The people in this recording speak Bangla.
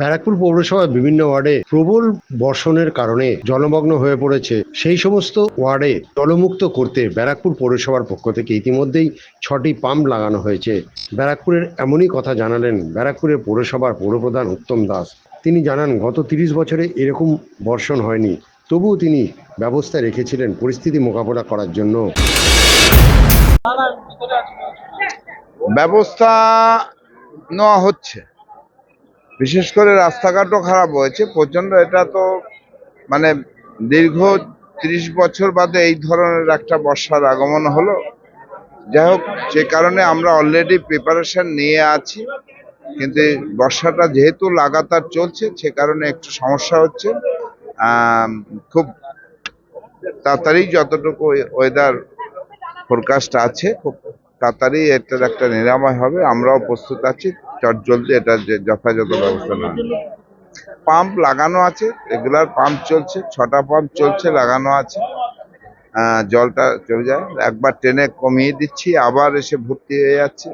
ব্যারাকপুর পৌরসভার বিভিন্ন ওয়ার্ডে প্রবল বর্ষণের কারণে জলমগ্ন হয়ে পড়েছে। সেই সমস্ত ওয়ার্ডে জলমুক্ত করতে ব্যারাকপুর পৌরসভার পক্ষ থেকে ইতিমধ্যেই ছটি পাম্প লাগানো হয়েছে। ব্যারাকপুরের এমনই কথা জানালেন ব্যারাকপুরের পৌরসভার পৌরপ্রধান উত্তম দাস। তিনি জানান, গত তিরিশ বছরে এরকম বর্ষণ হয়নি। তবুও তিনি ব্যবস্থা রেখেছিলেন পরিস্থিতি মোকাবেলা করার জন্য। ব্যবস্থা নেওয়া হচ্ছে। বিশেষ করে রাস্তাঘাটও খারাপ হয়েছে। প্রচণ্ড এটা তো মানে দীর্ঘ ত্রিশ বছর বাদে এই ধরনের একটা বর্ষার আগমন হলো। যাই হোক সে কারণে আমরা অলরেডি প্রিপারেশন নিয়ে আছি। কিন্তু বর্ষাটা যেহেতু লাগাতার চলছে, সে কারণে একটু সমস্যা হচ্ছে। খুব তাড়াতাড়ি যতটুকু ওয়েদার ফোরকাস্ট আছে, খুব তাড়াতাড়ি এটার একটা নিরাময় হবে। আমরাও প্রস্তুত আছি। চট চলছে এটা যে- যথাযথ ব্যবস্থা নেওয়া পাম্প লাগানো আছে রেগুলার পাম্প চলছে, ছটা পাম্প চলছে, লাগানো আছে। জলটা চলে যায়। একবার ট্রেনে কমিয়ে দিচ্ছি, আবার এসে ভর্তি হয়ে যাচ্ছে।